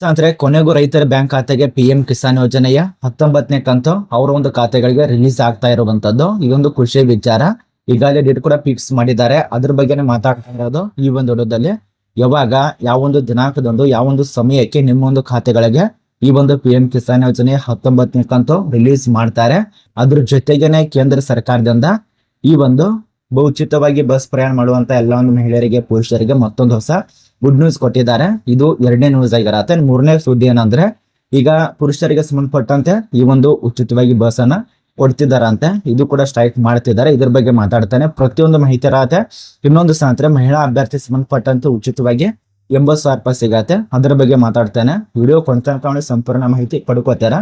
ಅಂದ್ರೆ ಕೊನೆಗೂ ರೈತರ ಬ್ಯಾಂಕ್ ಖಾತೆಗೆ ಪಿ ಎಂ ಕಿಸಾನ್ ಯೋಜನೆಯ ಹತ್ತೊಂಬತ್ತನೇ ಕಂತು ಅವರ ಒಂದು ಖಾತೆಗಳಿಗೆ ರಿಲೀಸ್ ಆಗ್ತಾ ಇರುವಂತದ್ದು. ಇದೊಂದು ಖುಷಿ ವಿಚಾರ. ಈಗಾಗಲೇ ಡೇಟ್ ಕೂಡ ಫಿಕ್ಸ್ ಮಾಡಿದ್ದಾರೆ. ಅದ್ರ ಬಗ್ಗೆನೇ ಮಾತಾಡ್ತಾ ಇರೋದು ಈ ಒಂದು ವಿಡಿಯೋದಲ್ಲಿ. ಯಾವಾಗ ಯಾವೊಂದು ದಿನಾಂಕದಂದು ಯಾವೊಂದು ಸಮಯಕ್ಕೆ ನಿಮ್ಮ ಒಂದು ಖಾತೆಗಳಿಗೆ ಈ ಒಂದು ಪಿ ಎಂ ಕಿಸಾನ್ ಯೋಜನೆ ಹತ್ತೊಂಬತ್ತನೇ ಕಂತು ರಿಲೀಸ್ ಮಾಡ್ತಾರೆ. ಅದ್ರ ಜೊತೆಗೇನೆ ಕೇಂದ್ರ ಸರ್ಕಾರದಿಂದ ಈ ಒಂದು ಬಹುಚಿತವಾಗಿ ಬಸ್ ಪ್ರಯಾಣ ಮಾಡುವಂತ ಎಲ್ಲ ಒಂದು ಮಹಿಳೆಯರಿಗೆ, ಪುರುಷರಿಗೆ ಮತ್ತೊಂದು ಹೊಸ ಗುಡ್ ನ್ಯೂಸ್ ಕೊಟ್ಟಿದ್ದಾರೆ. ಇದು ಎರಡನೇ ನ್ಯೂಸ್ ಆಗಿರತ್ತೆ ಮೂರನೇ ಸುದ್ದಿ ಏನಂದ್ರೆ, ಈಗ ಪುರುಷರಿಗೆ ಸಂಬಂಧಪಟ್ಟಂತೆ ಈ ಒಂದು ಉಚಿತವಾಗಿ ಬಸ್ ಅನ್ನ ಕೊಡ್ತಿದ್ದಾರಂತೆ. ಇದು ಕೂಡ ಸ್ಟ್ರೈಕ್ ಮಾಡ್ತಿದ್ದಾರೆ. ಇದ್ರ ಬಗ್ಗೆ ಮಾತಾಡ್ತಾನೆ. ಪ್ರತಿಯೊಂದು ಮಾಹಿತಿ ಇರತ್ತೆ. ಇನ್ನೊಂದು ಸಾಂತ್ರೆ ಮಹಿಳಾ ಅಭ್ಯರ್ಥಿ ಸಂಬಂಧಪಟ್ಟಂತೆ ಉಚಿತವಾಗಿ ಎಂಬತ್ತು ಸಾವಿರ ರೂಪಾಯಿ ಸಿಗತ್ತೆ. ಅದ್ರ ಬಗ್ಗೆ ಮಾತಾಡ್ತಾನೆ. ವಿಡಿಯೋ ಕೊಂಡ್ಕೊಂಡು ಸಂಪೂರ್ಣ ಮಾಹಿತಿ ಪಡ್ಕೋತಾರ?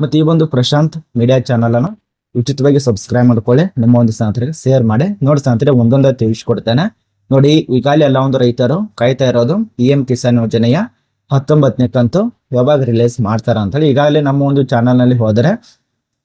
ಮತ್ತೆ ಈ ಒಂದು ಪ್ರಶಾಂತ್ ಮೀಡಿಯಾ ಚಾನಲ್ ಅನ್ನು ಉಚಿತವಾಗಿ ಸಬ್ಸ್ಕ್ರೈಬ್ ಮಾಡ್ಕೊಳ್ಳಿ. ನಿಮ್ಮ ಒಂದು ಸ್ನೇಹಿತರಿಗೆ ಶೇರ್ ಮಾಡಿ. ನೋಡಿ ಸ್ನೇಹಿತರೆ ಒಂದೊಂದೇ ತಿಳಿಸ್ಕೊಡ್ತೇನೆ. ನೋಡಿ, ಈಗಾಗಲೇ ಎಲ್ಲ ಒಂದು ರೈತರು ಕಾಯ್ತಾ ಇರೋದು ಪಿ ಎಂ ಕಿಸಾನ್ ಯೋಜನೆಯ ಹತ್ತೊಂಬತ್ತನೇ ಕಂತು ಯಾವಾಗ ರಿಲೀಸ್ ಮಾಡ್ತಾರ ಅಂತೇಳಿ ಈಗಾಗಲೇ ನಮ್ಮ ಒಂದು ಚಾನಲ್ನಲ್ಲಿ ಹೋದರೆ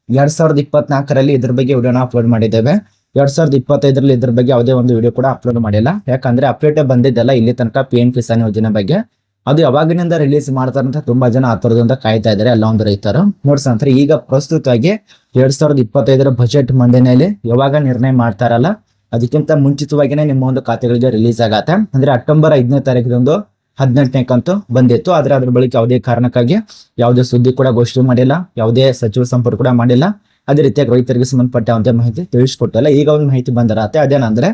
ಎರಡ್ ಸಾವಿರದ ಇಪ್ಪತ್ನಾಲ್ಕರಲ್ಲಿ ಇದ್ರ ಬಗ್ಗೆ ವಿಡಿಯೋನ ಅಪ್ಲೋಡ್ ಮಾಡಿದ್ದೇವೆ. ಎರಡ್ ಸಾವಿರದ ಇಪ್ಪತ್ತೈದರಲ್ಲಿ ಇದ್ರ ಬಗ್ಗೆ ಯಾವುದೇ ಒಂದು ವಿಡಿಯೋ ಕೂಡ ಅಪ್ಲೋಡ್ ಮಾಡಿಲ್ಲ. ಯಾಕಂದ್ರೆ ಅಪ್ಡೇಟ್ ಬಂದಿದ್ದಲ್ಲ ಇಲ್ಲಿ ತನಕ ಪಿ ಎಂ ಕಿಸಾನ್ ಯೋಜನೆ ಬಗ್ಗೆ. ಅದು ಯಾವಾಗಿನಿಂದ ರಿಲೀಸ್ ಮಾಡ್ತಾರಂತ ತುಂಬಾ ಜನ ಆತರದಿಂದ ಕಾಯ್ತಾ ಇದ್ದಾರೆ ಎಲ್ಲ ಒಂದು ರೈತರು. ನೋಡ್ಸಂತಾರೆ ಈಗ ಪ್ರಸ್ತುತವಾಗಿ ಎರಡ್ ಸಾವಿರದ ಇಪ್ಪತ್ತೈದರ ಬಜೆಟ್ ಮಂಡನೆಯಲ್ಲಿ ಯಾವಾಗ ನಿರ್ಣಯ ಮಾಡ್ತಾರಲ್ಲ ಅದಕ್ಕಿಂತ ಮುಂಚಿತವಾಗಿನೇ ನಿಮ್ಮ ಒಂದು ಖಾತೆಗಳಿಗೆ ರಿಲೀಸ್ ಆಗತ್ತೆ. ಅಂದ್ರೆ ಅಕ್ಟೋಬರ್ ಐದನೇ ತಾರೀಕಿನೊಂದು ಹದಿನೆಂಟನೇ ಕಂತು ಬಂದಿತ್ತು. ಆದ್ರೆ ಅದ್ರ ಬಳಿಕ ಯಾವುದೇ ಕಾರಣಕ್ಕಾಗಿ ಯಾವುದೇ ಸುದ್ದಿ ಕೂಡ ಘೋಷಣೆ ಮಾಡಿಲ್ಲ, ಯಾವುದೇ ಸಚಿವ ಸಂಪರ್ಕ ಕೂಡ ಮಾಡಿಲ್ಲ. ಅದೇ ರೀತಿಯಾಗಿ ರೈತರಿಗೆ ಸಂಬಂಧಪಟ್ಟಂತೆ ಮಾಹಿತಿ ತಿಳಿಸ್ಕೊಟ್ಟಲ್ಲ. ಈಗ ಒಂದು ಮಾಹಿತಿ ಬಂದಿರತ್ತೆ ಅದೇನಂದ್ರೆ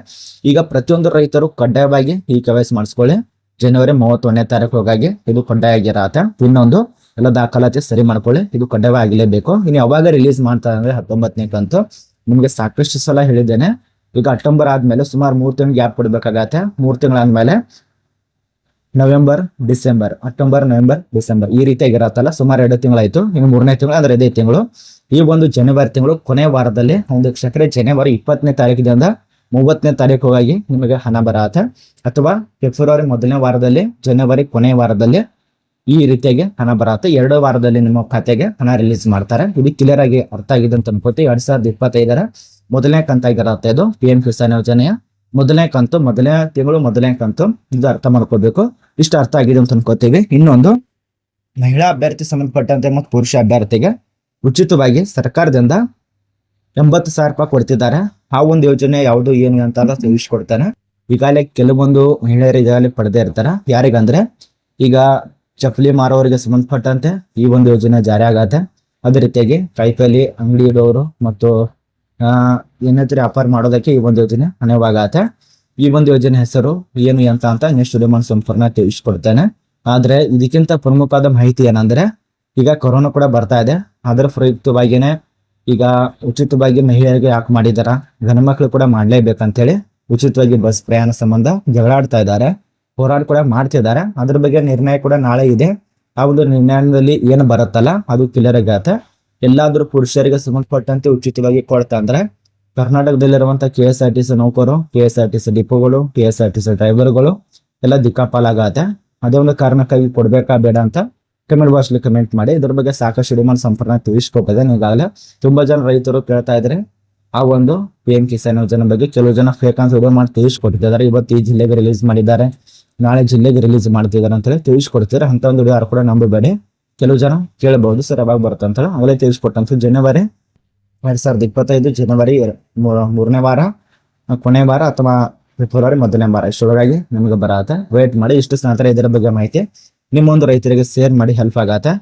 ಈಗ ಪ್ರತಿಯೊಂದು ರೈತರು ಕಡ್ಡಾಯವಾಗಿ ಈ ಕವೈಸ್ ಮಾಡಿಸ್ಕೊಳ್ಳಿ. ಜನವರಿ ಮೂವತ್ತೊಂದನೇ ತಾರೀಕು ಹೋಗಾಗಿ ಇದು ಕಡ್ಡಾಯ ಆಗಿರತ್ತೆ ಇನ್ನೊಂದು ಎಲ್ಲ ದಾಖಲಾತಿ ಸರಿ ಮಾಡ್ಕೊಳ್ಳಿ. ಇದು ಕಡ್ಡಾಯವಾಗಿಲೇಬೇಕು ಇನ್ನು ಯಾವಾಗ ರಿಲೀಸ್ ಮಾಡ್ತಾರೆ ಅಂದ್ರೆ ಹತ್ತೊಂಬತ್ತನೇ ಕಂತು. ನಿಮ್ಗೆ ಸಾಕಷ್ಟು ಸಲ ಹೇಳಿದ್ದೇನೆ. ಈಗ ಅಕ್ಟೋಬರ್ ಆದ್ಮೇಲೆ ಸುಮಾರು ಮೂರು ತಿಂಗಳು ಗ್ಯಾಪ್ ಕೊಡ್ಬೇಕಾಗತ್ತೆ. ಮೂರ್ ತಿಂಗಳಾದ್ಮೇಲೆ November, December, October, November, December ಈ ರೀತಿಯಾಗಿ ಇರತ್ತಲ್ಲ ಸುಮಾರು ಎರಡು ತಿಂಗಳಾಯ್ತು. ಇನ್ನು ಮೂರನೇ ತಿಂಗಳು ಅಂದ್ರೆ ಇದೇ ತಿಂಗಳು. ಈ ಒಂದು ಜನವರಿ ತಿಂಗಳು ಕೊನೆ ವಾರದಲ್ಲಿ, ಒಂದು ಸಕ್ಕರೆ ಜನವರಿ ಇಪ್ಪತ್ತನೇ ತಾರೀಕಿನಿಂದ ಮೂವತ್ತನೇ ತಾರೀಕುಗಾಗಿ ನಿಮಗೆ ಹಣ ಬರತ್ತೆ. ಅಥವಾ ಫೆಬ್ರವರಿ ಮೊದಲನೇ ವಾರದಲ್ಲಿ, ಜನವರಿ ಕೊನೆ ವಾರದಲ್ಲಿ ಈ ರೀತಿಯಾಗಿ ಹಣ ಬರತ್ತೆ. ಎರಡು ವಾರದಲ್ಲಿ ನಿಮ್ಮ ಖಾತೆಗೆ ಹಣ ರಿಲೀಸ್ ಮಾಡ್ತಾರೆ. ಇದು ಕ್ಲಿಯರ್ ಆಗಿ ಅರ್ಥ ಆಗಿದೆ ಅಂತ ಅನ್ಕೋತಿ ಎರಡ್ ಸಾವಿರದ ಇಪ್ಪತ್ತೈದರ ಮೊದಲನೇ ಕಂತಾಗಿರತ್ತೆ ಇದು ಪಿ ಎಂ ಕಿಸಾನ್ ಯೋಜನೆಯ ಮೊದಲನೇ ಕಂತು, ಮೊದಲನೇ ತಿಂಗಳು, ಮೊದಲನೇ ಕಂತು. ಇದು ಅರ್ಥ ಮಾಡ್ಕೋಬೇಕು ಇಷ್ಟು ಅರ್ಥ ಆಗಿದೆ ಅಂತ ಅನ್ಕೋತೀವಿ. ಇನ್ನೊಂದು, ಮಹಿಳಾ ಅಭ್ಯರ್ಥಿ ಸಂಬಂಧಪಟ್ಟಂತೆ ಮತ್ತು ಪುರುಷ ಅಭ್ಯರ್ಥಿಗೆ ಉಚಿತವಾಗಿ ಸರ್ಕಾರದಿಂದ ಎಂಬತ್ತು ಸಾವಿರ ರೂಪಾಯಿ ಕೊಡ್ತಿದ್ದಾರೆ. ಆ ಒಂದು ಯೋಜನೆ ಯಾವುದು, ಏನು ಅಂತ ತಿಳಿಸ್ಕೊಡ್ತಾನೆ. ಈಗಾಗಲೇ ಕೆಲವೊಂದು ಮಹಿಳೆಯರು ಈಗಾಗಲೇ ಪಡೆದೇ ಇರ್ತಾರೆ. ಯಾರಿಗಂದ್ರೆ ಈಗ ಚಪ್ಪಲಿ ಮಾರೋರಿಗೆ ಸಂಬಂಧಪಟ್ಟಂತೆ ಈ ಒಂದು ಯೋಜನೆ ಜಾರಿ ಆಗತ್ತೆ ಅದೇ ರೀತಿಯಾಗಿ ಕಾಯಿಪಲ್ಲೆ ಅಂಗಡಿ ಇಡೋರು ಮತ್ತು ಆ ಏನಾದ್ರು ವ್ಯಾಪಾರ ಮಾಡೋದಕ್ಕೆ ಈ ಒಂದು ಯೋಜನೆ ಅನ್ಯವಾಗತ್ತೆ ಈ ಒಂದು ಯೋಜನೆ ಹೆಸರು ಏನು ಅಂತ ಅಂತ ನೆಕ್ಸ್ಟ್ ಸಂಪೂರ್ಣ ತಿಳಿಸ್ಕೊಡ್ತೇನೆ. ಆದ್ರೆ ಇದಕ್ಕಿಂತ ಪ್ರಮುಖವಾದ ಮಾಹಿತಿ ಏನಂದ್ರೆ, ಈಗ ಕೊರೋನಾ ಕೂಡ ಬರ್ತಾ ಇದೆ. ಅದರ ಪ್ರಯುಕ್ತವಾಗಿನೇ ಈಗ ಉಚಿತವಾಗಿ ಮಹಿಳೆಯರಿಗೆ ಯಾಕೆ ಮಾಡಿದಾರ, ಗಂಡು ಮಕ್ಕಳು ಕೂಡ ಮಾಡ್ಲೇಬೇಕಂತೇಳಿ ಉಚಿತವಾಗಿ ಬಸ್ ಪ್ರಯಾಣ ಸಂಬಂಧ ಜಗಳಾಡ್ತಾ ಇದ್ದಾರೆ. ಹೋರಾಟ ಕೂಡ ಮಾಡ್ತಿದ್ದಾರೆ ಅದ್ರ ಬಗ್ಗೆ ನಿರ್ಣಯ ಕೂಡ ನಾಳೆ ಇದೆ. ಆ ಒಂದು ನಿರ್ಣಯದಲ್ಲಿ ಏನು ಬರುತ್ತಲ್ಲ, ಅದು ಕ್ಲಿಯರ್ ಆಗತ್ತೆ. ಎಲ್ಲಾದ್ರೂ ಪುರುಷರಿಗೆ ಸಂಬಂಧಪಟ್ಟಂತೆ ಉಚಿತವಾಗಿ ಕೊಡ್ತಾ ಅಂದ್ರೆ ಕರ್ನಾಟಕದಲ್ಲಿರುವಂತಹ K S R T C ನೌಕರು K S R T C ಡಿಪೋಗಳು K S R T C ಡ್ರೈವರ್ಗಳು ಎಲ್ಲ ದಿಕ್ಕಾಪಾಲಾಗತ್ತೆ. ಅದೇ ಒಂದು ಕಾರಣಕ್ಕಾಗಿ ಕೊಡ್ಬೇಕಾ ಬೇಡ ಅಂತ ಕಮೆಂಟ್ ಬಾಕ್ಸ್ ಕಮೆಂಟ್ ಮಾಡಿ. ಇದ್ರ ಬಗ್ಗೆ ಸಾಕಷ್ಟು ಡಿಮಾಂಡ್ ಸಂಪರ್ಕ ತಿಳಿಸ್ಕೊಟ್ಟಿದೆ ಈಗಾಗಲೇ ತುಂಬಾ ಜನ ರೈತರು ಕೇಳ್ತಾ ಇದ್ರೆ ಆ ಒಂದು ಪಿ ಎಂ ಕಿಸಾನ್ ಯೋಜನೆ ಬಗ್ಗೆ ಕೆಲವು ಜನ ಫೇಕ್ ಅಂತ ವಿಡಿಯೋ ಮಾಡಿ ತಿಳಿಸ್ಕೊಟ್ಟಿದ್ದಾರೆ. ಇವತ್ತು ಈ ಜಿಲ್ಲೆಗೆ ರಿಲೀಸ್ ಮಾಡಿದ್ದಾರೆ. ನಾಳೆ ಜಿಲ್ಲೆಗೆ ರಿಲೀಸ್ ಮಾಡ್ತಿದ್ದಾರೆ ಅಂತ ಹೇಳಿ ತಿಳಿಸ್ಕೊಡ್ತಿದ್ದಾರೆ. ಅಂತ ಒಂದು ವಿಡಿಯೋ ಯಾರು ಕೂಡ ನಂಬಬೇಡಿ. ಕೆಲವು ಜನ ಕೇಳಬಹುದು ಸರ್, ಯಾವಾಗ ಬರುತ್ತೆ ಅಂತ ಅವಲೇ ತಿಳಿಸ್ಕೊಟ್ಟಂತ. ಜನವರಿ ಎರಡ್ ಸಾವಿರದ ಇಪ್ಪತ್ತೈದು, ಜನವರಿ ಮೂರನೇ ವಾರ ಕೊನೆ ವಾರ ಅಥವಾ ಫೆಬ್ರವರಿ ಮೊದಲನೇ ವಾರ. ಇಷ್ಟೊಳಗಾಗಿ ನಿಮಗೆ ಬರತ್ತೆ. ವೇಟ್ ಮಾಡಿ, ಇಷ್ಟು ಸ್ನಾತರ ಇದರ ಬಗ್ಗೆ ಮಾಹಿತಿ ನಿಮ್ಮೊಂದು ರೈತರಿಗೆ ಶೇರ್ ಮಾಡಿ ಹೆಲ್ಪ್ ಆಗತ್ತೆ.